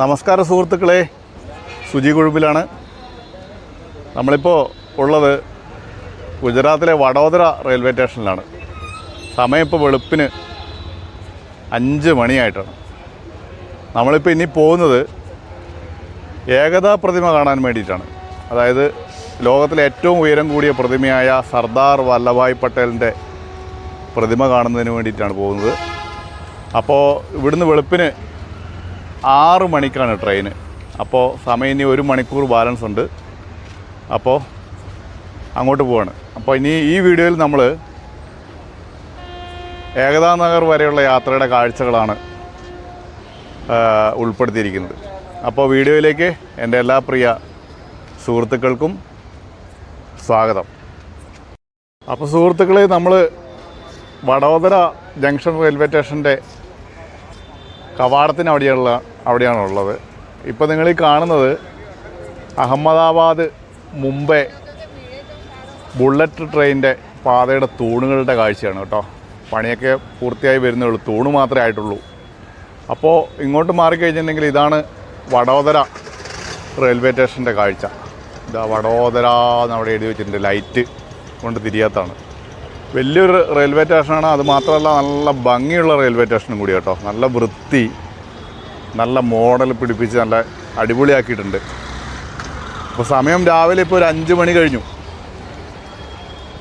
നമസ്കാരം സുഹൃത്തുക്കളെ സുജി കുഴുപ്പിലാണ്. നമ്മളിപ്പോൾ ഉള്ളത് ഗുജറാത്തിലെ വഡോദര റെയിൽവേ സ്റ്റേഷനിലാണ്. സമയം ഇപ്പോൾ വെളുപ്പിന് അഞ്ച് മണിയായിട്ടാണ്. നമ്മളിപ്പോൾ ഇനി പോകുന്നത് ഏകതാ പ്രതിമ കാണാൻ വേണ്ടിയിട്ടാണ്. അതായത് ലോകത്തിലെ ഏറ്റവും ഉയരം കൂടിയ പ്രതിമയായ സർദാർ വല്ലഭായ് പട്ടേലിന്റെ പ്രതിമ കാണുന്നതിന് വേണ്ടിയിട്ടാണ് പോകുന്നത്. അപ്പോൾ ഇവിടുന്ന് വെളുപ്പിന് ആറ് മണിക്കാണ് ട്രെയിന്. അപ്പോൾ സമയം ഇനി ഒരു മണിക്കൂർ ബാലൻസ് ഉണ്ട്. അപ്പോൾ അങ്ങോട്ട് പോവാണ്. അപ്പോൾ ഇനി ഈ വീഡിയോയിൽ നമ്മൾ ഏകതാ നഗർ വരെയുള്ള യാത്രയുടെ കാഴ്ചകളാണ് ഉൾപ്പെടുത്തിയിരിക്കുന്നത്. അപ്പോൾ വീഡിയോയിലേക്ക് എന്റെ എല്ലാ പ്രിയ സുഹൃത്തുക്കൾക്കും സ്വാഗതം. അപ്പോൾ സുഹൃത്തുക്കളെ നമ്മൾ വടോദര ജംഗ്ഷൻ റെയിൽവേ സ്റ്റേഷന്റെ കവാടത്തിന് അവിടെയുള്ള അവിടെയാണുള്ളത് ഇപ്പോൾ നിങ്ങൾ ഈ കാണുന്നത് അഹമ്മദാബാദ് മുംബൈ ബുള്ളറ്റ് ട്രെയിനിന്റെ പാതയുടെ തൂണുകളുടെ കാഴ്ചയാണ് കേട്ടോ. പണിയൊക്കെ പൂർത്തിയായി വരുന്നേ ഉള്ളൂ. തൂണ് മാത്രമേ ആയിട്ടുള്ളൂ. അപ്പോൾ ഇങ്ങോട്ട് മാറിക്കഴിഞ്ഞിട്ടുണ്ടെങ്കിൽ ഇതാണ് വഡോദര റെയിൽവേ സ്റ്റേഷന്റെ കാഴ്ച. ഇതാ വഡോദര എന്ന് അവിടെ എഴുതി വെച്ചിട്ടുണ്ട്. ലൈറ്റ് കൊണ്ട് തിരിയാത്താണ്. വലിയൊരു റെയിൽവേ സ്റ്റേഷനാണ് അത് മാത്രമല്ല നല്ല ഭംഗിയുള്ള റെയിൽവേ സ്റ്റേഷനും കൂടി കേട്ടോ. നല്ല വൃത്തി നല്ല മോഡൽ പിടിപ്പിച്ച് നല്ല അടിപൊളിയാക്കിയിട്ടുണ്ട്. അപ്പോൾ സമയം രാവിലെ ഇപ്പോൾ ഒരു അഞ്ച് മണി കഴിഞ്ഞു.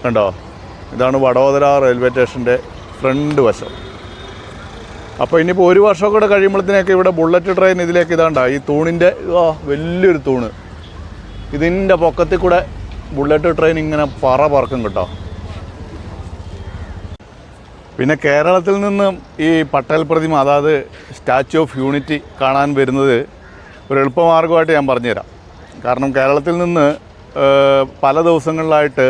കണ്ടോ? ഇതാണ് വഡോദര റെയിൽവേ സ്റ്റേഷന്റെ ഫ്രണ്ട് വശം. അപ്പോൾ ഇനിയിപ്പോൾ ഒരു വർഷം കൂടെ കഴിയുമ്പോഴത്തേനൊക്കെ ഇവിടെ ബുള്ളറ്റ് ട്രെയിൻ ഇതിലേക്ക് ഇതാണ്ട. ഈ തൂണിന്റെ ഓ വലിയൊരു തൂണ്. ഇതിന്റെ പൊക്കത്തിൽ കൂടെ ബുള്ളറ്റ് ട്രെയിൻ ഇങ്ങനെ പറ പറക്കും കേട്ടോ. പിന്നെ കേരളത്തിൽ നിന്നും ഈ പട്ടേൽ പ്രതിമ അതായത് സ്റ്റാച്യു ഓഫ് യൂണിറ്റി കാണാൻ വരുന്നത് ഒരു എളുപ്പമാർഗമായിട്ട് ഞാൻ പറഞ്ഞുതരാം. കാരണം കേരളത്തിൽ നിന്ന് പല ദിവസങ്ങളിലായിട്ട്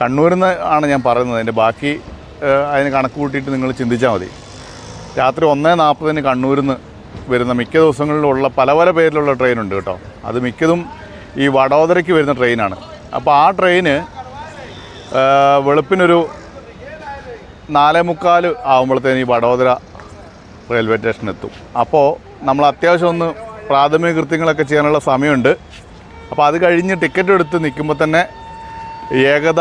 കണ്ണൂരിൽ നിന്ന് ആണ് ഞാൻ പറയുന്നത്. അതിന്റെ ബാക്കി അതിന് കണക്ക് കൂട്ടിയിട്ട് നിങ്ങൾ ചിന്തിച്ചാൽ മതി. രാത്രി ഒന്നേ നാൽപ്പതിന് കണ്ണൂരിൽ നിന്ന് വരുന്ന മിക്ക ദിവസങ്ങളിലുള്ള പല പല പേരിലുള്ള ട്രെയിനുണ്ട് കേട്ടോ. അത് മിക്കതും ഈ വടോദരയ്ക്ക് വരുന്ന ട്രെയിനാണ് അപ്പോൾ ആ ട്രെയിന് വെളുപ്പിനൊരു നാലേ മുക്കാൽ ആകുമ്പോഴത്തേന് ഈ വടോദര റെയിൽവേ സ്റ്റേഷൻ എത്തും അപ്പോൾ നമ്മൾ അത്യാവശ്യം ഒന്ന് പ്രാഥമിക കൃത്യങ്ങളൊക്കെ ചെയ്യാനുള്ള സമയമുണ്ട്. അപ്പോൾ അത് കഴിഞ്ഞ് ടിക്കറ്റ് എടുത്ത് നിൽക്കുമ്പോൾ തന്നെ ഏകത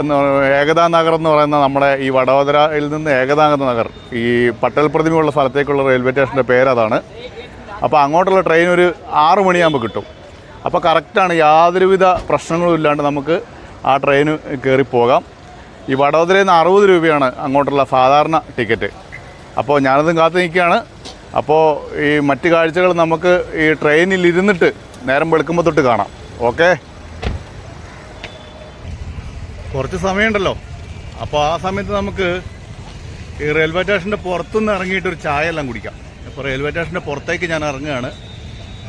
എന്ന് ഏകതാ നഗർ എന്ന് പറയുന്ന നമ്മുടെ ഈ വടോദരയിൽ നിന്ന് ഏകതാ നഗർ ഈ പട്ടൽ പ്രതിമയുള്ള സ്ഥലത്തേക്കുള്ള റെയിൽവേ സ്റ്റേഷന്റെ പേരതാണ് അപ്പോൾ അങ്ങോട്ടുള്ള ട്രെയിൻ ഒരു ആറു മണിയാകുമ്പോൾ കിട്ടും. അപ്പോൾ കറക്റ്റാണ് യാതൊരുവിധ പ്രശ്നങ്ങളും ഇല്ലാണ്ട് നമുക്ക് ആ ട്രെയിന് കയറി പോകാം. ഈ വടോദരയിൽ നിന്ന് അറുപത് രൂപയാണ് അങ്ങോട്ടുള്ള സാധാരണ ടിക്കറ്റ് അപ്പോൾ ഞാനതും കാത്തു നിൽക്കുകയാണ്. അപ്പോൾ ഈ മറ്റ് കാഴ്ചകൾ നമുക്ക് ഈ ട്രെയിനിൽ ഇരുന്നിട്ട് നേരം വെളുക്കുമ്പോൾ തൊട്ട് കാണാം. ഓക്കെ കുറച്ച് സമയമുണ്ടല്ലോ. അപ്പോൾ ആ സമയത്ത് നമുക്ക് ഈ റെയിൽവേ സ്റ്റേഷന്റെ പുറത്തുനിന്ന് ഇറങ്ങിയിട്ട് ഒരു ചായ എല്ലാം കുടിക്കാം. അപ്പോൾ റെയിൽവേ സ്റ്റേഷന്റെ പുറത്തേക്ക് ഞാൻ ഇറങ്ങുകയാണ്.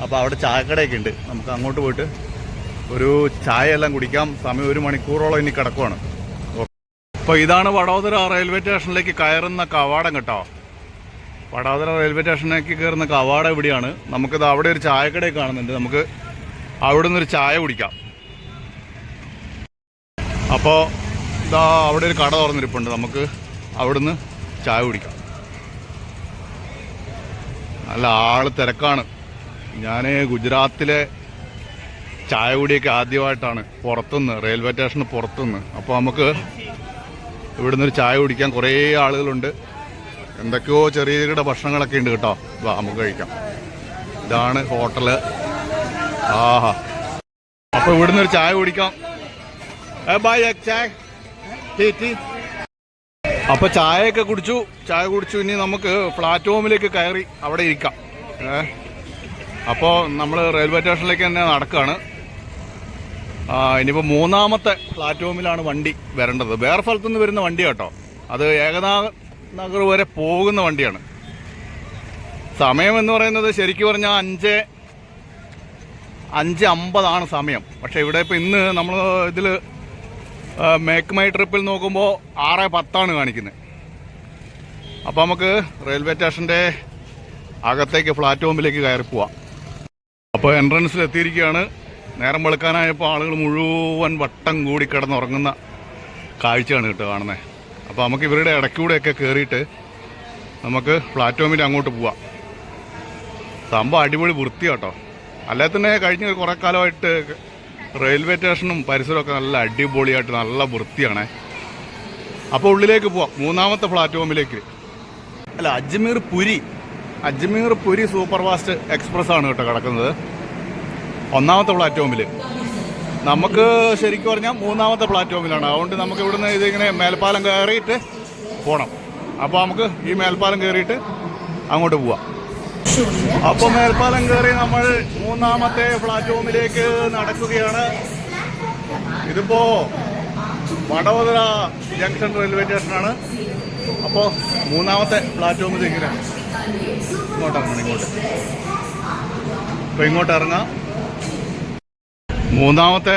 അപ്പോൾ അവിടെ ചായക്കടയൊക്കെ ഉണ്ട്. നമുക്ക് അങ്ങോട്ട് പോയിട്ട് ഒരു ചായ എല്ലാം കുടിക്കാം. സമയം ഒരു മണിക്കൂറോളം ഇനി കിടക്കുവാണ്. അപ്പോൾ ഇതാണ് വടോദര റെയിൽവേ സ്റ്റേഷനിലേക്ക് കയറുന്ന കവാടം കേട്ടോ. വടോദര റെയിൽവേ സ്റ്റേഷനിലേക്ക് കയറുന്ന കവാടം ഇവിടെയാണ്. നമുക്കിത് അവിടെ ഒരു ചായക്കട കാണുന്നുണ്ട്. നമുക്ക് അവിടെ നിന്നൊരു ചായ കുടിക്കാം. അപ്പോൾ ഇതാ അവിടെ ഒരു കട തുറന്നിരിപ്പുണ്ട്. നമുക്ക് അവിടുന്ന് ചായ കുടിക്കാം. നല്ല ആൾ തിരക്കാണ്. ഞാൻ ഗുജറാത്തിലെ ചായ കുടിയൊക്കെ ആദ്യമായിട്ടാണ് പുറത്തുനിന്ന് റെയിൽവേ സ്റ്റേഷന് പുറത്തുനിന്ന്. അപ്പോൾ നമുക്ക് ഇവിടുന്ന് ഒരു ചായ കുടിക്കാൻ കുറേ ആളുകളുണ്ട്. എന്തൊക്കെയോ ചെറിയ ചെറിയ ഭക്ഷണങ്ങളൊക്കെ ഉണ്ട് കേട്ടോ. വാ നമുക്ക് കഴിക്കാം. ഇതാണ് ഹോട്ടൽ. ആഹാ. അപ്പോൾ ഇവിടുന്ന് ഒരു ചായ കുടിക്കാം. ബായ് ചായ്. ടീ അപ്പൊ ചായയൊക്കെ കുടിച്ചു. ചായ കുടിച്ചു. ഇനി നമുക്ക് പ്ലാറ്റ്ഫോമിലേക്ക് കയറി അവിടെ ഇരിക്കാം. ഏ. അപ്പോൾ നമ്മൾ റെയിൽവേ സ്റ്റേഷനിലേക്ക് തന്നെ നടക്കുകയാണ് ഇനിയിപ്പോൾ മൂന്നാമത്തെ പ്ലാറ്റ്ഫോമിലാണ് വണ്ടി വരേണ്ടത്. വേറെ സ്ഥലത്തുനിന്ന് വരുന്ന വണ്ടി കേട്ടോ അത് നഗർ വരെ പോകുന്ന വണ്ടിയാണ്. സമയം എന്ന് പറയുന്നത് ശരിക്കും പറഞ്ഞാൽ അഞ്ച് അഞ്ച് അമ്പതാണ് സമയം. പക്ഷേ ഇവിടെ ഇപ്പോൾ ഇന്ന് നമ്മൾ ഇതിൽ മേക്ക് മൈ ട്രിപ്പിൽ നോക്കുമ്പോൾ ആറ് പത്താണ് കാണിക്കുന്നത് അപ്പോൾ നമുക്ക് റെയിൽവേ സ്റ്റേഷന്റെ അകത്തേക്ക് പ്ലാറ്റ്ഫോമിലേക്ക് കയറി പോവാം. അപ്പോൾ എൻട്രൻസിൽ എത്തിയിരിക്കുകയാണ് നേരം വെളുക്കാനായപ്പോൾ ആളുകൾ മുഴുവൻ വട്ടം കൂടി കിടന്നുറങ്ങുന്ന കാഴ്ചയാണ് കേട്ടോ കാണുന്നത് അപ്പോൾ നമുക്ക് ഇവരുടെ ഇടയ്ക്കൂടെയൊക്കെ കയറിയിട്ട് നമുക്ക് പ്ലാറ്റ്ഫോമിൽ അങ്ങോട്ട് പോവാം. സംഭവം അടിപൊളി വൃത്തിയാട്ടോ അല്ലാതെ തന്നെ കഴിഞ്ഞ കുറേ കാലമായിട്ട് റെയിൽവേ സ്റ്റേഷനും പരിസരമൊക്കെ നല്ല അടിപൊളിയായിട്ട് നല്ല വൃത്തിയാണേ. അപ്പോൾ ഉള്ളിലേക്ക് പോവാം. മൂന്നാമത്തെ പ്ലാറ്റ്ഫോമിലേക്ക്. അല്ല Ajmer Puri. Ajmer Puri super fast express ആണ് കേട്ടോ കിടക്കുന്നത്. ഒന്നാമത്തെ പ്ലാറ്റ്ഫോമിൽ നമുക്ക് ശരിക്കും പറഞ്ഞാൽ മൂന്നാമത്തെ പ്ലാറ്റ്ഫോമിലാണ്. അതുകൊണ്ട് നമുക്ക് ഇവിടുന്ന് ഇതിങ്ങനെ മേൽപ്പാലം കയറിയിട്ട് പോകണം അപ്പോൾ നമുക്ക് ഈ മേൽപ്പാലം കയറിയിട്ട് അങ്ങോട്ട് പോവാം. അപ്പോൾ മേൽപ്പാലം കയറി നമ്മൾ മൂന്നാമത്തെ പ്ലാറ്റ്ഫോമിലേക്ക് നടക്കുകയാണ്. ഇതിപ്പോ വടവതര ജംഗ്ഷൻ റെയിൽവേ സ്റ്റേഷനാണ്. അപ്പോൾ മൂന്നാമത്തെ പ്ലാറ്റ്ഫോമിൽ ഇങ്ങനെ ഇങ്ങോട്ട് ഇറങ്ങണം ഇങ്ങോട്ട്. അപ്പോൾ ഇങ്ങോട്ട് ഇറങ്ങാം. മൂന്നാമത്തെ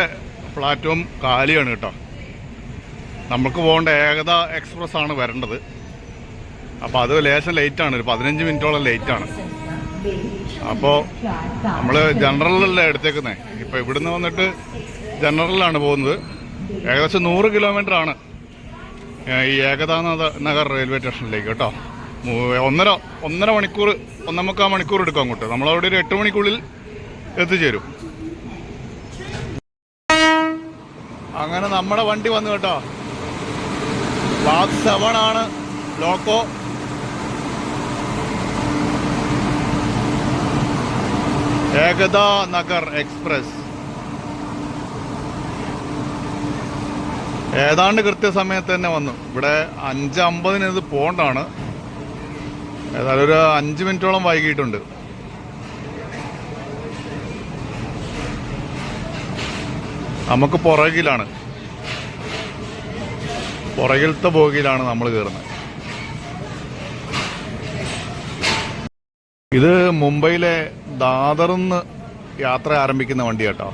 പ്ലാറ്റ്ഫോം കാലിയാണ് കേട്ടോ. നമുക്ക് പോകേണ്ട ഏകത എക്സ്പ്രസ് ആണ് വരേണ്ടത്. അപ്പോൾ അത് ലേശം ലേറ്റാണ് ഒരു പതിനഞ്ച് മിനിറ്റോളം ലേറ്റാണ് അപ്പോൾ നമ്മൾ ജനറലല്ലേ എടുത്തേക്കുന്നത് ഇപ്പോൾ ഇവിടുന്ന് വന്നിട്ട് ജനറലിലാണ് പോകുന്നത്. ഏകദേശം നൂറ് കിലോമീറ്റർ ആണ് ഈ ഏകതാനാഥ നഗർ റെയിൽവേ സ്റ്റേഷനിലേക്ക് കേട്ടോ. ഒന്നര ഒന്നര മണിക്കൂർ ഒന്നമുക്കാൽ മണിക്കൂർ എടുക്കും അങ്ങോട്ട്. നമ്മളവിടെ ഒരു എട്ട് മണിക്കുള്ളിൽ എത്തിച്ചേരും. അങ്ങനെ നമ്മുടെ വണ്ടി വന്നു കേട്ടോ. ക്ലാസ് സെവൻ ആണ്. ലോക്കോ. ഏകതാ നഗർ എക്സ്പ്രസ്. ഏതാണ്ട് കൃത്യസമയത്ത് തന്നെ വന്നു. ഇവിടെ അഞ്ച് അമ്പതിന് ഇത് പോണ്ടാണ്. ഏതായാലും ഒരു അഞ്ച് മിനിറ്റോളം വൈകിട്ടുണ്ട് നമുക്ക് പുറകിലാണ്. പുറകിലത്തെ ബോഗിയിലാണ് നമ്മൾ കയറുന്നത്. ഇത് മുംബൈയിലെ ദാദറിന്ന് യാത്ര ആരംഭിക്കുന്ന വണ്ടി കേട്ടോ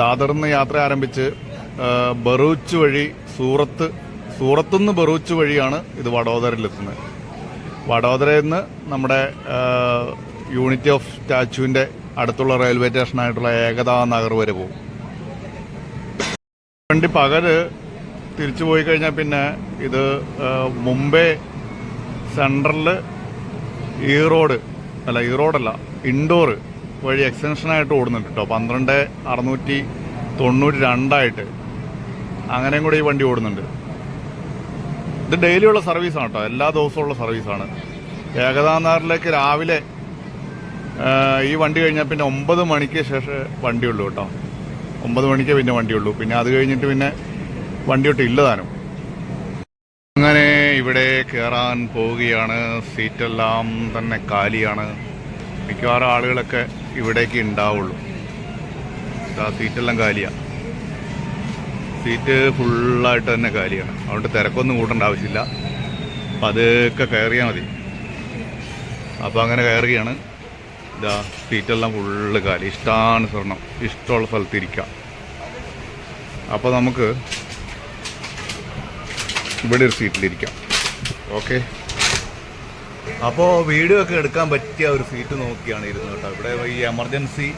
ദാദറിന്ന് യാത്ര ആരംഭിച്ച് ബറൂച്ച് വഴി സൂറത്ത് സൂറത്തുനിന്ന് ബറൂച്ച് വഴിയാണ് ഇത് വഡോദരയിലെത്തുന്നത്. വഡോദരയിൽ നിന്ന് നമ്മുടെ യൂണിറ്റി ഓഫ് സ്റ്റാച്യുവിന്റെ അടുത്തുള്ള റെയിൽവേ സ്റ്റേഷനായിട്ടുള്ള ഏകതാ നഗർ വരെ പോകും. വണ്ടി പകൽ തിരിച്ചു പോയി കഴിഞ്ഞാൽ പിന്നെ ഇത് മുംബൈ സെൻട്രലിൽ ഈ റോഡ് അല്ല ഈ റോഡല്ല ഇൻഡോർ വഴി എക്സ്റ്റൻഷനായിട്ട് ഓടുന്നുണ്ട് കേട്ടോ. പന്ത്രണ്ട് അറുന്നൂറ്റി തൊണ്ണൂറ്റി രണ്ടായിട്ട് അങ്ങനെയും കൂടെ ഈ വണ്ടി ഓടുന്നുണ്ട്. ഇത് ഡെയിലി ഉള്ള സർവീസാണ് കേട്ടോ. എല്ലാ ദിവസവും ഉള്ള സർവീസാണ്. ഏകതാനാറിലേക്ക് രാവിലെ ഈ വണ്ടി കഴിഞ്ഞാൽ പിന്നെ ഒമ്പത് മണിക്ക് ശേഷം വണ്ടിയുള്ളൂ കേട്ടോ. ഒമ്പത് മണിക്ക് പിന്നെ വണ്ടിയുള്ളൂ. പിന്നെ അത് കഴിഞ്ഞിട്ട് പിന്നെ വണ്ടി ഒട്ട് ഇല്ല താനും. അങ്ങനെ ഇവിടെ കയറാൻ പോവുകയാണ്. സീറ്റെല്ലാം തന്നെ കാലിയാണ്. മിക്കവാറും ആളുകളൊക്കെ ഇവിടേക്ക് ഉണ്ടാവുള്ളൂ ആ സീറ്റെല്ലാം കാലിയാണ് സീറ്റ് ഫുള്ളായിട്ട് തന്നെ കാലിയാണ്. അതുകൊണ്ട് തിരക്കൊന്നും കൂട്ടേണ്ട ആവശ്യമില്ല. അപ്പം അതൊക്കെ കയറിയാൽ മതി. അപ്പോൾ അങ്ങനെ കയറുകയാണ്. ഇതാ സീറ്റെല്ലാം ഫുള്ള് കാലി. ഇഷ്ടമാണ് സ്വർണം ഇഷ്ടമുള്ള സ്ഥലത്ത് ഇരിക്കാം. അപ്പോൾ നമുക്ക് ഇവിടെ ഒരു സീറ്റിലിരിക്കാം ഓക്കെ അപ്പോൾ വീഡിയോ ഒക്കെ എടുക്കാൻ പറ്റിയ ഒരു സീറ്റ് നോക്കിയാണ് ഇരുന്നത് കേട്ടോ. ഇവിടെ ഈ എമർജൻസി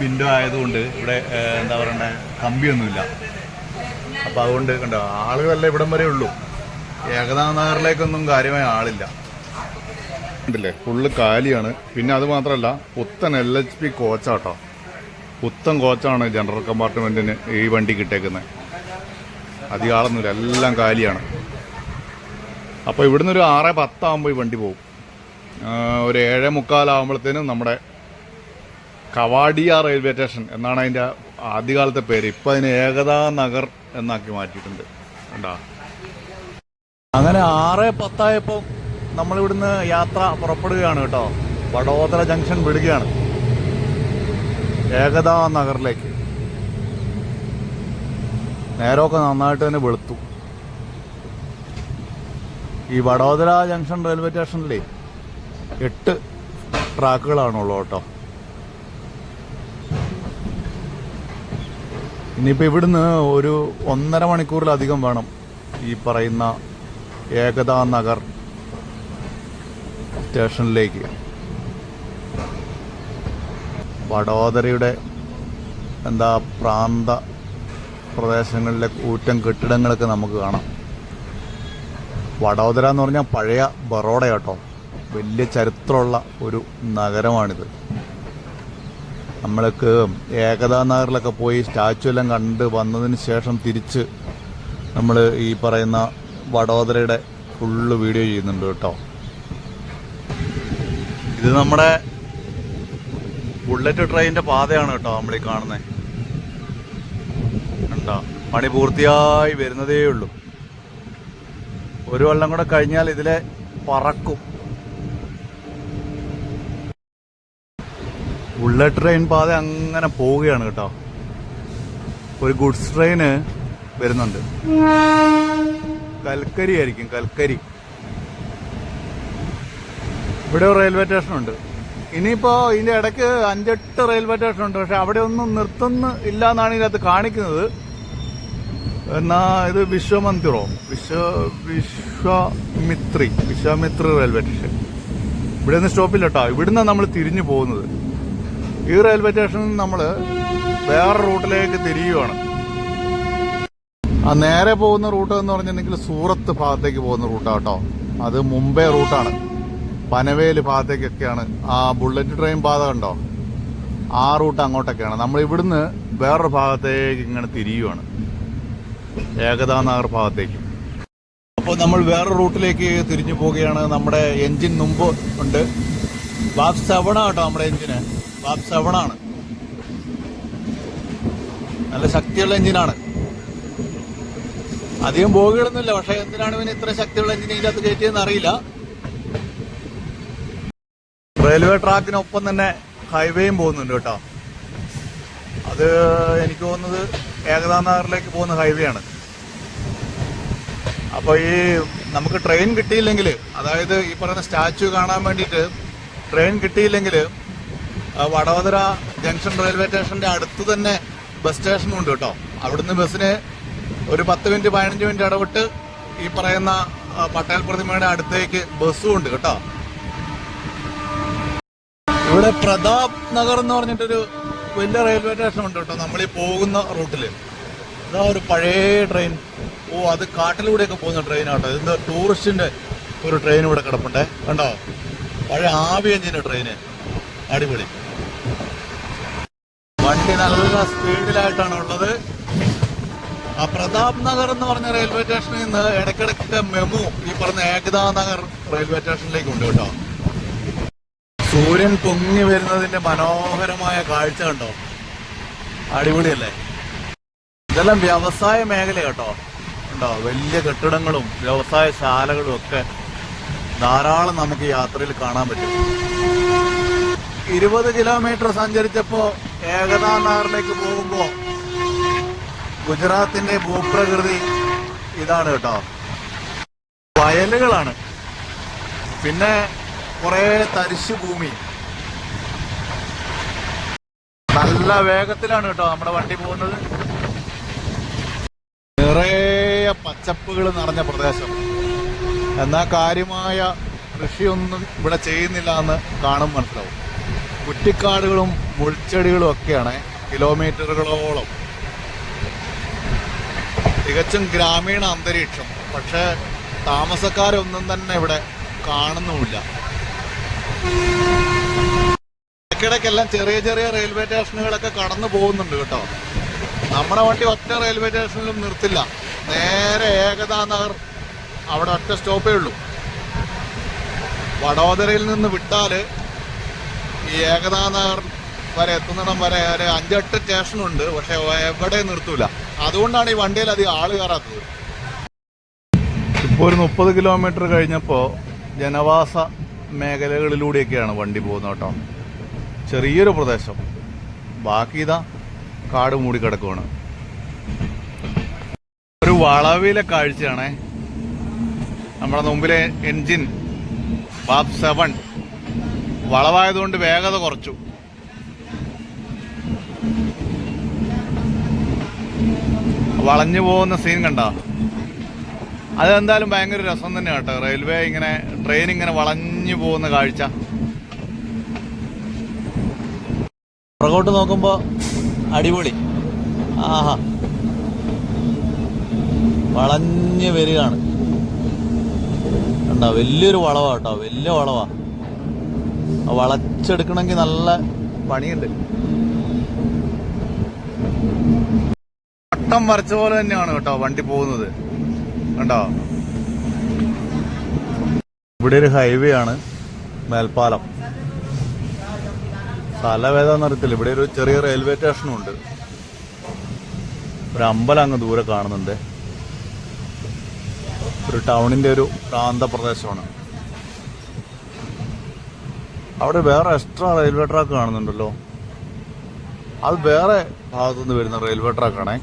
വിൻഡോ ആയതുകൊണ്ട് ഇവിടെ എന്താ പറയണ്ടേ കമ്പിയൊന്നുമില്ല. അപ്പോൾ അതുകൊണ്ട് കണ്ടോ ആളുകളല്ലേ ഇവിടം വരെ ഉള്ളൂ. ഏകതാ നഗറിലേക്കൊന്നും കാര്യമായ ആളില്ല. ഉണ്ടല്ലേ? ഫുള്ള് കാലിയാണ്. പിന്നെ അത് മാത്രമല്ല പുത്തൻ എൽ എച്ച് പി കോച്ചാട്ടോ. പുത്തൻ കോച്ചാണ് ജനറൽ കമ്പാർട്ട്മെന്റിന് ഈ വണ്ടി കിട്ടേക്കുന്നത് അധികം ആളൊന്നുമില്ല എല്ലാം കാലിയാണ്. അപ്പോൾ ഇവിടുന്ന് ഒരു ആറ് പത്താകുമ്പോൾ ഈ വണ്ടി പോകും. ഒരു ഏഴ് മുക്കാലാകുമ്പോഴത്തേനും നമ്മുടെ കവാഡിയ റെയിൽവേ സ്റ്റേഷൻ എന്നാണ് അതിന്റെ ആദ്യകാലത്തെ പേര്. ഇപ്പം അതിന് ഏകതാ നഗർ എന്നാക്കി മാറ്റിയിട്ടുണ്ട്. കണ്ടാ? അങ്ങനെ ആറ് പത്തായപ്പോൾ നമ്മളിവിടുന്ന് യാത്ര പുറപ്പെടുകയാണ് കേട്ടോ. വടോദര ജംഗ്ഷൻ വിടുകയാണ്. ഏകതാ നഗറിലേക്ക്. നേരമൊക്കെ നന്നായിട്ട് തന്നെ വെളുത്തു. ഈ വടോദര ജംഗ്ഷൻ റെയിൽവേ സ്റ്റേഷനിലേ എട്ട് ട്രാക്കുകളാണുള്ളത് കേട്ടോ. ഇനിയിപ്പോൾ ഇവിടുന്ന് ഒരു ഒന്നര മണിക്കൂറിലധികം വേണം ഈ പറയുന്ന ഏകതാ നഗർ സ്റ്റേഷനിലേക്ക്. വടോദരയുടെ എന്താ പ്രാന്ത പ്രദേശങ്ങളിലെ കൂറ്റൻ കെട്ടിടങ്ങളൊക്കെ നമുക്ക് കാണാം. വടോദര എന്ന് പറഞ്ഞാൽ പഴയ ബറോഡ കേട്ടോ. വലിയ ചരിത്രമുള്ള ഒരു നഗരമാണിത്. നമ്മൾക്ക് ഏകതാ നഗറിലൊക്കെ പോയി സ്റ്റാച്ചു എല്ലാം കണ്ട് വന്നതിന് ശേഷം തിരിച്ച് നമ്മൾ ഈ പറയുന്ന വടോദരയുടെ ഫുള്ള് വീഡിയോ ചെയ്യുന്നുണ്ട് കേട്ടോ. ഇത് നമ്മുടെ ബുള്ളറ്റ് ട്രെയിനിന്റെ പാതയാണ് കേട്ടോ നമ്മൾ ഈ കാണുന്നത് കണ്ടോ? പണി പൂർത്തിയായി വരുന്നതേ ഉള്ളൂ. ഒരു കൊല്ലം കൂടെ കഴിഞ്ഞാൽ ഇതിലെ പറക്കും. ബുള്ളറ്റ് ട്രെയിൻ പാത അങ്ങനെ പോവുകയാണ് കേട്ടോ. ഒരു ഗുഡ്സ് ട്രെയിന് വരുന്നുണ്ട്. കൽക്കരി ആയിരിക്കും കൽക്കരി. ഇവിടെ ഒരു റെയിൽവേ സ്റ്റേഷൻ ഉണ്ട് ഇനിയിപ്പോ ഇതിന്റെ ഇടയ്ക്ക് അഞ്ചെട്ട് റെയിൽവേ സ്റ്റേഷൻ ഉണ്ട് പക്ഷെ അവിടെ ഒന്നും നിർത്തുന്ന ഇല്ല എന്നാണ് ഇതിനകത്ത് കാണിക്കുന്നത്. എന്നാ ഇത് വിശ്വമന്ദിറോ? Vishwa Vishwamitri Vishwamitri railway station. ഇവിടെ നിന്ന് സ്റ്റോപ്പില്ല കേട്ടോ ഇവിടുന്ന് നമ്മൾ തിരിഞ്ഞു പോകുന്നത്. ഈ റെയിൽവേ സ്റ്റേഷനിൽ നമ്മൾ വേറെ റൂട്ടിലേക്ക് തിരിയുകയാണ് ആ നേരെ പോകുന്ന റൂട്ട് എന്ന് പറഞ്ഞിട്ടുണ്ടെങ്കിൽ സൂറത്ത് ഭാഗത്തേക്ക് പോകുന്ന റൂട്ടാണ് കേട്ടോ അത് മുംബൈ റൂട്ടാണ്. പനവേൽ ഭാഗത്തേക്കൊക്കെയാണ്. ആ ബുള്ളറ്റ് ട്രെയിൻ പാത കണ്ടോ? ആ റൂട്ട് അങ്ങോട്ടൊക്കെയാണ്. നമ്മൾ ഇവിടുന്ന് വേറൊരു ഭാഗത്തേക്ക് ഇങ്ങനെ തിരിയുവാണ്. ഏകതാ നഗർ ഭാഗത്തേക്ക്. അപ്പോൾ നമ്മൾ വേറെ റൂട്ടിലേക്ക് തിരിഞ്ഞു പോവുകയാണ്. നമ്മുടെ എൻജിൻ മുമ്പ് ഉണ്ട്. ബാബ് സെവണ കേട്ടോ നമ്മുടെ എൻജിന് ബാബ് സെവണാണ് നല്ല ശക്തിയുള്ള എൻജിനാണ് അധികം ബോഗികളൊന്നുമില്ല. പക്ഷേ എന്തിനാണ് ഇവന് ഇത്ര ശക്തിയുള്ള എഞ്ചിൻ ഇതിനകത്ത് കയറ്റിയെന്ന് അറിയില്ല. റെയിൽവേ ട്രാക്കിനൊപ്പം തന്നെ ഹൈവേയും പോകുന്നുണ്ട് കേട്ടോ. അത് എനിക്ക് തോന്നുന്നത് ഏകതാ നഗറിലേക്ക് പോകുന്ന ഹൈവേ ആണ് അപ്പോൾ ഈ നമുക്ക് ട്രെയിൻ കിട്ടിയില്ലെങ്കിൽ അതായത് ഈ പറയുന്ന സ്റ്റാച്ചു കാണാൻ വേണ്ടിയിട്ട് ട്രെയിൻ കിട്ടിയില്ലെങ്കിൽ വടവതര ജംഗ്ഷൻ റെയിൽവേ സ്റ്റേഷന്റെ അടുത്ത് തന്നെ ബസ് സ്റ്റേഷനും ഉണ്ട് കേട്ടോ. അവിടുന്ന് ബസ്സിന് ഒരു പത്ത് മിനിറ്റ് പതിനഞ്ച് മിനിറ്റ് ഇടവിട്ട് ഈ പറയുന്ന പട്ടേൽ പ്രതിമയുടെ അടുത്തേക്ക് ബസ്സും ഉണ്ട് കേട്ടോ. ഇവിടെ പ്രതാപ് നഗർ എന്ന് പറഞ്ഞിട്ടൊരു വലിയ റെയിൽവേ സ്റ്റേഷൻ ഉണ്ട് കേട്ടോ. നമ്മൾ ഈ പോകുന്ന റൂട്ടിൽ ഇതാ ഒരു പഴയ ട്രെയിൻ ഓ അത് കാട്ടിലൂടെയൊക്കെ പോകുന്ന ട്രെയിൻ ആട്ടോ ഇത് ടൂറിസ്റ്റിന്റെ ഒരു ട്രെയിൻ ഇവിടെ കിടപ്പുണ്ടേ. കണ്ടോ? പഴയ ആവി എഞ്ചിന്റെ ട്രെയിന് അടിപൊളി. വണ്ടി നല്ല സ്പീഡിലായിട്ടാണ് ഉള്ളത്. ആ പ്രതാപ് നഗർ എന്ന് പറഞ്ഞ റെയിൽവേ സ്റ്റേഷനിൽ നിന്ന് ഇടയ്ക്കിടയ്ക്ക് മെമു ഈ പറഞ്ഞ ഏകതാ നഗർ റെയിൽവേ സ്റ്റേഷനിലേക്ക് ഉണ്ട് കേട്ടോ. സൂര്യൻ പൊങ്ങി വരുന്നതിന്റെ മനോഹരമായ കാഴ്ച കണ്ടോ? അടിപൊളിയല്ലേ? ഇതെല്ലാം വ്യവസായ മേഖല കേട്ടോ. ഉണ്ടോ വലിയ കെട്ടിടങ്ങളും വ്യവസായ ശാലകളും ഒക്കെ ധാരാളം നമുക്ക് യാത്രയിൽ കാണാൻ പറ്റും. ഇരുപത് കിലോമീറ്റർ സഞ്ചരിച്ചപ്പോ ഏകതാ നഗറിലേക്ക് പോകുമ്പോ ഗുജറാത്തിന്റെ ഭൂപ്രകൃതി ഇതാണ് കേട്ടോ. വയലുകളാണ്. പിന്നെ കുറെ തരിശു ഭൂമി. നല്ല വേഗത്തിലാണ് കേട്ടോ നമ്മുടെ വണ്ടി പോകുന്നത്. നിറയെ പച്ചപ്പുകൾ നിറഞ്ഞ പ്രദേശം. എന്നാ കാര്യമായ കൃഷിയൊന്നും ഇവിടെ ചെയ്യുന്നില്ല എന്ന് കാണും മനസ്സിലാവും. കുറ്റിക്കാടുകളും മുൾച്ചെടികളും ഒക്കെയാണ് കിലോമീറ്ററുകളോളം. തികച്ചും ഗ്രാമീണ അന്തരീക്ഷം. പക്ഷേ താമസക്കാരൊന്നും തന്നെ ഇവിടെ കാണുന്നുമില്ല. ഇടയ്ക്കിടയ്ക്കെല്ലാം ചെറിയ ചെറിയ റെയിൽവേ സ്റ്റേഷനുകളൊക്കെ കടന്നു പോകുന്നുണ്ട് കേട്ടോ. നമ്മുടെ വണ്ടി ഒറ്റ റെയിൽവേ സ്റ്റേഷനിലും നിർത്തില്ല. നേരെ ഏകതാ നഗർ അവിടെ ഒറ്റ സ്റ്റോപ്പേ ഉള്ളൂ. വഡോദരയിൽ നിന്ന് വിട്ടാൽ ഈ ഏകതാ നഗർ വരെ എത്തുന്നിടം വരെ ഒരു അഞ്ചെട്ട് സ്റ്റേഷനുണ്ട് പക്ഷെ എവിടെ നിർത്തൂല. അതുകൊണ്ടാണ് ഈ വണ്ടിയിൽ അധികം ആൾ കയറാത്തത്. ഇപ്പോൾ ഒരു മുപ്പത് കിലോമീറ്റർ കഴിഞ്ഞപ്പോൾ ജനവാസ മേഖലകളിലൂടെയൊക്കെയാണ് വണ്ടി പോകുന്നത് കേട്ടോ. ചെറിയൊരു പ്രദേശം. ബാക്കി ഇതാ കാട് മൂടി കിടക്കുവാണ്. ഒരു വളവിലെ കാഴ്ചയാണേ. നമ്മുടെ മുമ്പിലെ എൻജിൻ ബാബ് സെവൻ വളവായതുകൊണ്ട് വേഗത കുറച്ചു. വളഞ്ഞു പോകുന്ന സീൻ കണ്ട. അതെന്തായാലും ഭയങ്കര രസം തന്നെ കേട്ടോ. റെയിൽവേ ഇങ്ങനെ ട്രെയിൻ ഇങ്ങനെ വളഞ്ഞു പോകുന്ന കാഴ്ച. പുറകോട്ട് നോക്കുമ്പോ അടിപൊളി. ആഹാ. വളഞ്ഞു വരികയാണ്. കണ്ടോ വലിയൊരു വളവാ കേട്ടോ വലിയ വളവാ. വളച്ചെടുക്കണമെങ്കിൽ നല്ല പണിയുണ്ട്. വട്ടം വരച്ച പോലെ തന്നെയാണ് കേട്ടോ വണ്ടി പോകുന്നത്. കണ്ടോ? ഇവിടെ ഒരു ഹൈവേ ആണ് മേൽപ്പാലം. സ്ഥലം ഏതാന്ന് അറിയത്തില്ല. ഇവിടെ ഒരു ചെറിയ റെയിൽവേ സ്റ്റേഷനും ഉണ്ട്. ഒരു അമ്പലം അങ്ങ് ദൂരെ കാണുന്നുണ്ട്. ഒരു ടൗണിന്റെ ഒരു പ്രാന്തപ്രദേശമാണ്. അവിടെ വേറെ എക്സ്ട്രാ റെയിൽവേ ട്രാക്ക് കാണുന്നുണ്ടല്ലോ. അത് വേറെ ഭാഗത്തുനിന്ന് വരുന്ന റെയിൽവേ ട്രാക്കാണേ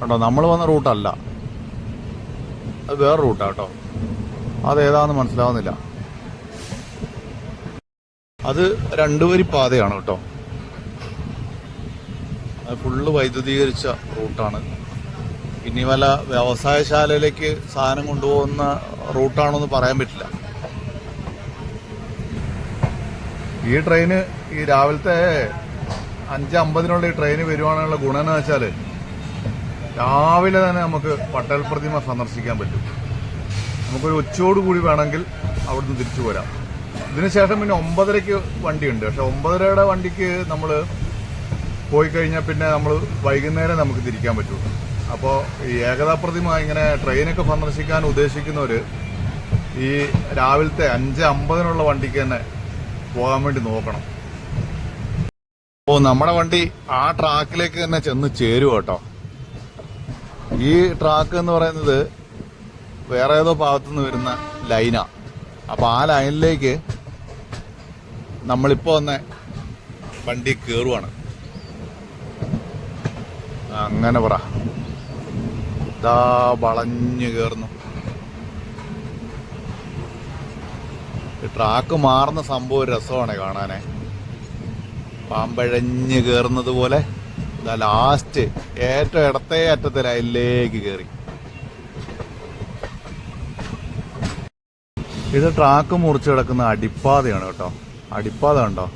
കേട്ടോ നമ്മൾ വന്ന റൂട്ടല്ല അത് വേറെ റൂട്ടാണ് കേട്ടോ. അതേതാന്ന് മനസ്സിലാവുന്നില്ല. അത് രണ്ടുവരി പാതയാണ് കേട്ടോ. അത് ഫുള്ള് വൈദ്യുതീകരിച്ച റൂട്ടാണ് ഇനി വല്ല വ്യവസായശാലയിലേക്ക് സാധനം കൊണ്ടുപോകുന്ന റൂട്ടാണോന്ന് പറയാൻ പറ്റില്ല. ഈ ട്രെയിന് ഈ രാവിലത്തെ അഞ്ച് അമ്പതിനുള്ള ഈ ട്രെയിന് വരുവാനുള്ള ഗുണം എന്ന് വെച്ചാൽ രാവിലെ തന്നെ നമുക്ക് പട്ടേൽ പ്രതിമ സന്ദർശിക്കാൻ പറ്റും. നമുക്കൊരു ഉച്ചയോടുകൂടി വേണമെങ്കിൽ അവിടുന്ന് തിരിച്ചു പോരാം ഇതിനുശേഷം പിന്നെ ഒമ്പതരയ്ക്ക് വണ്ടിയുണ്ട്. പക്ഷെ ഒമ്പതരയുടെ വണ്ടിക്ക് നമ്മൾ പോയി കഴിഞ്ഞാൽ പിന്നെ നമ്മൾ വൈകുന്നേരം നമുക്ക് തിരിക്കാൻ പറ്റുള്ളൂ അപ്പോൾ ഈ ഏകതാ പ്രതിമ ഇങ്ങനെ ട്രെയിനൊക്കെ സന്ദർശിക്കാൻ ഉദ്ദേശിക്കുന്നവർ ഈ രാവിലത്തെ അഞ്ച് അമ്പതിനുള്ള വണ്ടിക്ക് തന്നെ പോകാൻ വേണ്ടി നോക്കണം. അപ്പോൾ നമ്മുടെ വണ്ടി ആ ട്രാക്കിലേക്ക് തന്നെ ചെന്ന് ചേരും കേട്ടോ. ഈ ട്രാക്ക് എന്ന് പറയുന്നത് വേറെ ഏതോ ഭാഗത്തുനിന്ന് വരുന്ന ലൈനാ അപ്പൊ ആ ലൈനിലേക്ക് നമ്മളിപ്പോ ഒന്ന് വണ്ടി കയറുവാണ് അങ്ങനെ പറ. ഇതാ വളഞ്ഞു കയറുന്നു ട്രാക്ക് മാറുന്ന സംഭവം രസമാണ് കാണാനേ. പാമ്പഴഞ്ഞ് കയറുന്നത് പോലെ. ലാസ്റ്റ് ഏറ്റവും ഇടത്തെ അറ്റത്തെ ലൈനിലേക്ക് കയറി ഇത് ട്രാക്ക് മുറിച്ച് കിടക്കുന്ന അടിപ്പാതയാണ് കേട്ടോ. അടിപ്പാത ഉണ്ടോ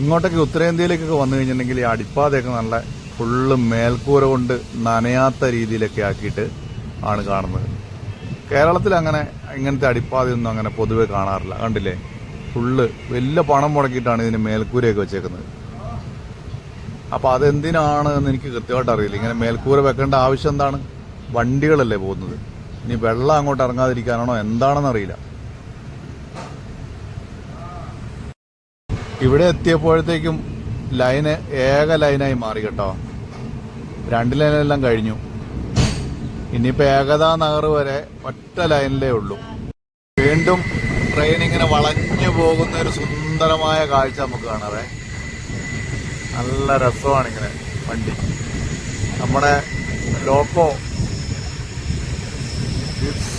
ഇങ്ങോട്ടൊക്കെ ഉത്തരേന്ത്യയിലേക്കൊക്കെ വന്നു കഴിഞ്ഞിട്ടുണ്ടെങ്കിൽ ഈ അടിപ്പാതയൊക്കെ നല്ല ഫുള്ള് മേൽക്കൂര കൊണ്ട് നനയാത്ത രീതിയിലൊക്കെ ആക്കിയിട്ട് ആണ് കാണുന്നത്. കേരളത്തിൽ അങ്ങനെ ഇങ്ങനത്തെ അടിപ്പാതയൊന്നും അങ്ങനെ പൊതുവെ കാണാറില്ല. കണ്ടില്ലേ? ഫുള്ള് വലിയ പണം മുടക്കിയിട്ടാണ് ഇതിന് മേൽക്കൂരയൊക്കെ വെച്ചേക്കുന്നത്. അപ്പോൾ അതെന്തിനാണ് എന്ന് എനിക്ക് കൃത്യമായിട്ട് അറിയില്ല. ഇങ്ങനെ മേൽക്കൂര വെക്കേണ്ട ആവശ്യം എന്താണ്? വണ്ടികളല്ലേ പോകുന്നത്. ഇനി വെള്ളം അങ്ങോട്ട് ഇറങ്ങാതിരിക്കാനാണോ? എന്താണെന്ന് അറിയില്ല. ഇവിടെ എത്തിയപ്പോഴത്തേക്കും ലൈന് ഏക ലൈനായി മാറി കേട്ടോ. രണ്ട് ലൈനെല്ലാം കഴിഞ്ഞു. ഇനിയിപ്പോ ഏകതാ നഗർ വരെ ഒറ്റ ലൈനിലേ ഉള്ളൂ. വീണ്ടും ട്രെയിൻ ഇങ്ങനെ വളഞ്ഞു പോകുന്ന ഒരു സുന്ദരമായ കാഴ്ച നമുക്ക് കാണാവേ നല്ല രസമാണ് ഇങ്ങനെ വണ്ടി. നമ്മുടെ ലോക്കോ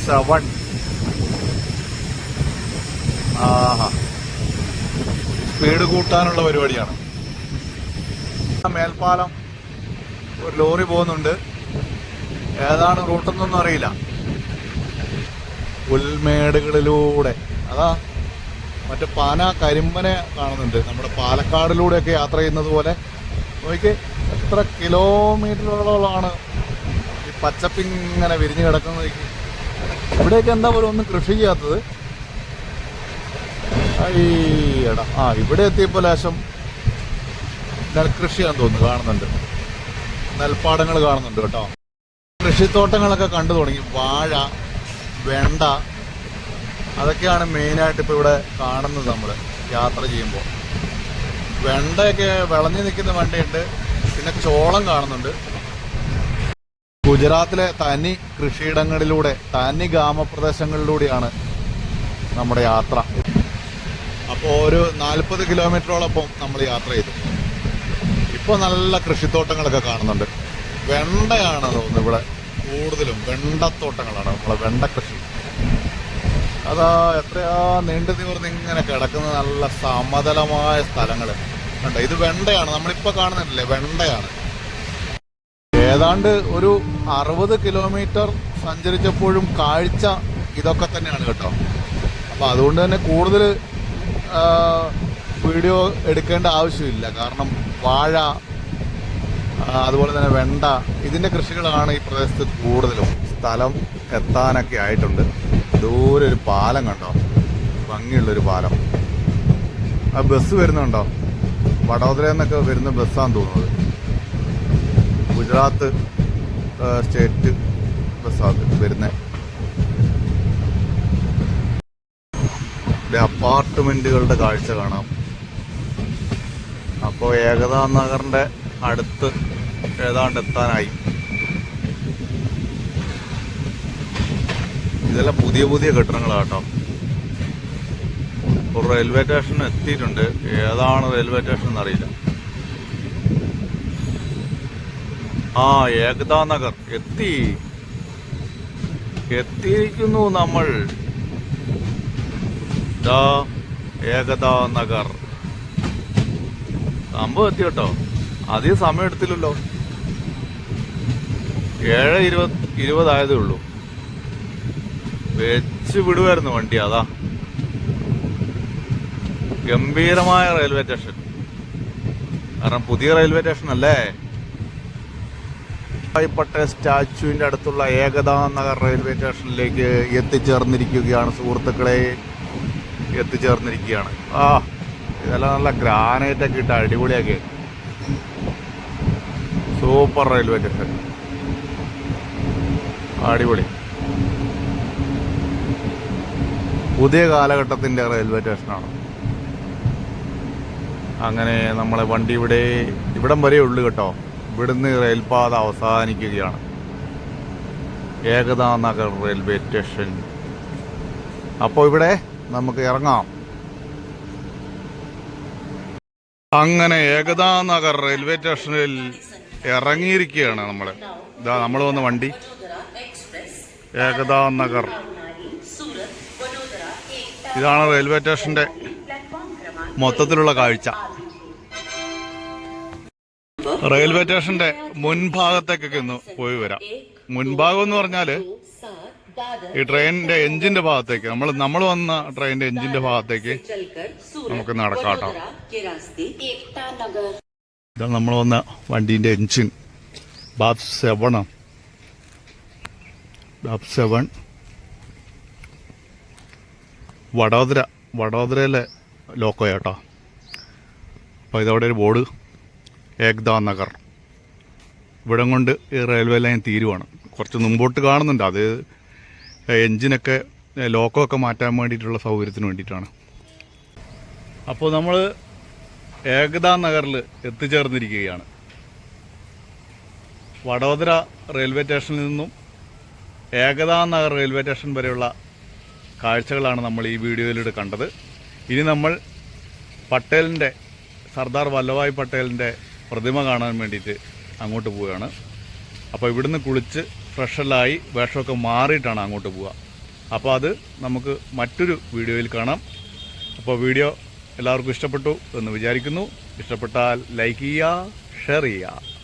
സെവൻ ആഹാ. സ്പീഡ് കൂട്ടാനുള്ള പരിപാടിയാണ്. മേൽപ്പാലം ഒരു ലോറി പോകുന്നുണ്ട്. ഏതാണ് റൂട്ടെന്നൊന്നും അറിയില്ല. പുൽമേടുകളിലൂടെ. അതാ. മറ്റേ പാന കരിമ്പനെ കാണുന്നുണ്ട്. നമ്മുടെ പാലക്കാടിലൂടെയൊക്കെ യാത്ര ചെയ്യുന്നത് പോലെ. നോക്കി എത്ര കിലോമീറ്ററുകളോളമാണ് ഈ പച്ചപ്പിങ്ങനെ വിരിഞ്ഞു കിടക്കുന്നത് ഇവിടെയൊക്കെ എന്താ പോലും ഒന്നും കൃഷി ചെയ്യാത്തത്? അയ്യടാ ആ ഇവിടെ എത്തിയപ്പോൾ ലേശം നെൽകൃഷിയാന്ന് തോന്നുന്നു കാണുന്നുണ്ട്. നെൽപ്പാടങ്ങൾ കാണുന്നുണ്ട് കേട്ടോ. കൃഷിത്തോട്ടങ്ങളൊക്കെ കണ്ടു തുടങ്ങി. വാഴ വെണ്ട അതൊക്കെയാണ് മെയിനായിട്ട് ഇപ്പോൾ ഇവിടെ കാണുന്നത് നമ്മൾ യാത്ര ചെയ്യുമ്പോൾ. വെണ്ടയൊക്കെ വിളഞ്ഞു നിൽക്കുന്ന വണ്ടിയുണ്ട് പിന്നെ ചോളം കാണുന്നുണ്ട്. ഗുജറാത്തിലെ തനി കൃഷിയിടങ്ങളിലൂടെ തനി ഗ്രാമപ്രദേശങ്ങളിലൂടെയാണ് നമ്മുടെ യാത്ര. അപ്പോൾ ഒരു നാൽപ്പത് കിലോമീറ്ററോളപ്പം നമ്മൾ യാത്ര ചെയ്തു. ഇപ്പോൾ നല്ല കൃഷിത്തോട്ടങ്ങളൊക്കെ കാണുന്നുണ്ട്. വെണ്ടയാണ് തോന്നുന്നു ഇവിടെ കൂടുതലും വെണ്ടത്തോട്ടങ്ങളാണ് നമ്മളെ വെണ്ട കൃഷി അതാ എത്രയാ നീണ്ടു നിവർന്ന് ഇങ്ങനെ കിടക്കുന്ന നല്ല സമതലമായ സ്ഥലങ്ങൾ കണ്ടോ? ഇത് വെണ്ടയാണ്. നമ്മളിപ്പോൾ കാണുന്നില്ലേ? വെണ്ടയാണ്. ഏതാണ്ട് ഒരു അറുപത് കിലോമീറ്റർ സഞ്ചരിച്ചപ്പോഴും കാഴ്ച ഇതൊക്കെ തന്നെയാണ് കേട്ടോ. അപ്പൊ അതുകൊണ്ട് തന്നെ കൂടുതൽ വീഡിയോ എടുക്കേണ്ട ആവശ്യമില്ല. കാരണം വാഴ അതുപോലെ തന്നെ വെണ്ട ഇതിന്റെ കൃഷികളാണ് ഈ പ്രദേശത്ത് കൂടുതലും സ്ഥലം എത്താനൊക്കെ ആയിട്ടുണ്ട്. ദൂരെ ഒരു പാലം കണ്ടോ? ഭംഗിയുള്ളൊരു പാലം. ആ ബസ് വരുന്നുണ്ടോ? വഡോദരയിൽ നിന്നൊക്കെ വരുന്ന ബസ്സാന്ന് തോന്നുന്നത്. ഗുജറാത്ത് സ്റ്റേറ്റ് ബസ്സാണ് വരുന്നത് അപ്പാർട്ട്മെന്റുകളുടെ കാഴ്ച കാണാം. അപ്പോൾ ഏകതാ നഗറിന്റെ അടുത്ത് ഏതാണ്ട് എത്താനായി. ഇതെല്ലാം പുതിയ പുതിയ കെട്ടിടങ്ങളാട്ടോ. ഒരു റെയിൽവേ സ്റ്റേഷൻ എത്തിയിട്ടുണ്ട്. ഏതാണ് റെയിൽവേ സ്റ്റേഷൻ എന്നറിയില്ല. ആ ഏകതാ നഗർ എത്തി. എത്തിയിരിക്കുന്നു നമ്മൾ. ഏകതാ നഗർ സംഭവം എത്തി കേട്ടോ. അധികം സമയം എടുത്തില്ലല്ലോ. ഏഴ് ഇരുപത് ഇരുപതായതേ ഉള്ളൂ. വെച്ച് വിടുമായിരുന്നു വണ്ടി അതാ. ഗംഭീരമായ റെയിൽവേ സ്റ്റേഷൻ. കാരണം പുതിയ റെയിൽവേ സ്റ്റേഷൻ അല്ലേ പട്ടേ സ്റ്റാച്ചുവിന്റെ അടുത്തുള്ള ഏകതാ നഗർ റെയിൽവേ സ്റ്റേഷനിലേക്ക് എത്തിച്ചേർന്നിരിക്കുകയാണ് സുഹൃത്തുക്കളെ. എത്തിച്ചേർന്നിരിക്കുകയാണ്. ആ ഇതെല്ലാം നല്ല ഗ്രാനൈറ്റ് ഒക്കെ ഇട്ട് അടിപൊളിയാക്കി. Super railway station. അടിപൊളി. പുതിയ കാലഘട്ടത്തിന്റെ റെയിൽവേ സ്റ്റേഷനാണ്. അങ്ങനെ നമ്മളെ വണ്ടി ഇവിടെ ഇവിടം വരെ ഉള്ളു കേട്ടോ. ഇവിടുന്ന് റെയിൽപാത അവസാനിക്കുകയാണ്. Ekta Nagar railway station. അപ്പോൾ ഇവിടെ നമുക്ക് ഇറങ്ങാം. അങ്ങനെ ഏകതാ നഗർ റെയിൽവേ സ്റ്റേഷനിൽ ഇറങ്ങിയിരിക്കുകയാണ് നമ്മൾ ഇതാ നമ്മൾ വന്ന വണ്ടി. ഏകതാ നഗർ ഇതാണ് റെയിൽവേ സ്റ്റേഷന്റെ മൊത്തത്തിലുള്ള കാഴ്ച. റെയിൽവേ സ്റ്റേഷന്റെ മുൻഭാഗത്തേക്കൊക്കെ ഒന്ന് പോയി വരാം. മുൻഭാഗം എന്ന് പറഞ്ഞാൽ ഈ ട്രെയിനിന്റെ എഞ്ചിന്റെ ഭാഗത്തേക്ക്. നമ്മൾ നമ്മൾ വന്ന ട്രെയിനിന്റെ എഞ്ചിന്റെ ഭാഗത്തേക്ക് നമുക്ക് നടക്കാട്ടോ. ഇതാണ് നമ്മൾ വന്ന വണ്ടിന്റെ എഞ്ചിൻ ബാബ് സെവണോ ബാബ് സെവൺ വഡോദര വഡോദരയിലെ ലോക്കോ കേട്ടോ അപ്പോൾ ഇതവിടെ ഒരു ബോർഡ് ഏക്താ നഗർ. ഇവിടം കൊണ്ട് ഈ റെയിൽവേ ലൈൻ തീരുവാണ്. കുറച്ച് മുമ്പോട്ട് കാണുന്നുണ്ട്. അത് എൻജിനൊക്കെ ലോക്കോ ഒക്കെ മാറ്റാൻ വേണ്ടിയിട്ടുള്ള സൗകര്യത്തിന് വേണ്ടിയിട്ടാണ്. അപ്പോൾ നമ്മൾ ഏകതാ നഗറിൽ എത്തിച്ചേർന്നിരിക്കുകയാണ്. വടോദര റെയിൽവേ സ്റ്റേഷനിൽ നിന്നും ഏകതാ നഗർ റെയിൽവേ സ്റ്റേഷൻ വരെയുള്ള കാഴ്ചകളാണ് നമ്മൾ ഈ വീഡിയോയിലൂടെ കണ്ടത്. ഇനി നമ്മൾ പട്ടേലിന്റെ സർദാർ വല്ലഭായ് പട്ടേലിന്റെ പ്രതിമ കാണാൻ വേണ്ടിയിട്ട് അങ്ങോട്ട് പോവുകയാണ്. അപ്പോൾ ഇവിടുന്ന് കുളിച്ച് ഫ്രഷല്ലായി വേഷമൊക്കെ മാറിയിട്ടാണ് അങ്ങോട്ട് പോവുക. അപ്പോൾ അത് നമുക്ക് മറ്റൊരു വീഡിയോയിൽ കാണാം. അപ്പോൾ വീഡിയോ എല്ലാവർക്കും ഇഷ്ടപ്പെട്ടു എന്ന് വിചാരിക്കുന്നു. ഇഷ്ടപ്പെട്ടാൽ ലൈക്ക് ചെയ്യുക ഷെയർ ചെയ്യുക.